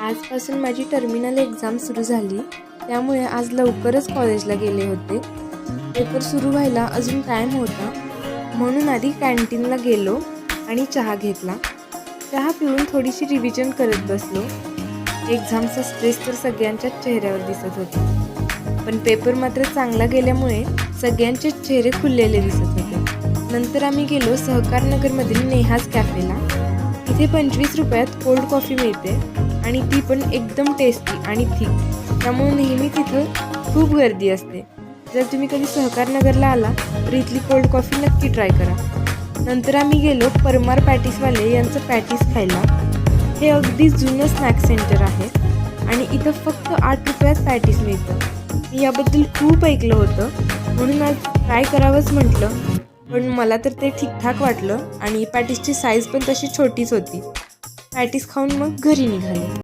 आजपासून माझी terminal exam सुरू झाली. त्यामुळे आज लवकरच कॉलेजला गेले होते. पेपर सुरू व्हायला अजून टाईम होता. म्हणून आधी कॅन्टीनला गेलो आणि चहा घेतला. चहा पिऊन थोडीशी रिव्हिजन करत बसलो. एक्झामचा स्ट्रेस तर सगळ्यांच्याच चेहऱ्यावर दिसत होता. पण पेपर मात्र चांगला गेल्यामुळे सगळ्यांचेच चेहरे खुललेले दिसत होते. नंतर आम्ही गेलो सहकार नगरमधील नेहाज कॅफेला इथे पंचवीस रुपयात कोल्ड कॉफी मिळते. आणि ती पण एकदम टेस्टी आणि थिक त्यामुळे नेहमी तिथं खूप गर्दी असते. जर तुम्ही कधी सहकार नगरला आला तर इथली कोल्ड कॉफी नक्की ट्राय करा. नंतर आम्ही गेलो परमार पॅटीसवाले यांचं पॅटीस खायला. हे अगदी जुनं स्नॅक सेंटर आहे आणि इथं फक्त आठ रुपयात पॅटीस मिळतं. मी याबद्दल खूप ऐकलं होतं. म्हणून आज ट्राय करावंच म्हटलं. पण मला तर ते ठीकठाक वाटलं आणि पॅटीसची साईज पण तशी छोटीच होती. पॅटीस खाऊन मग घरी निघाले.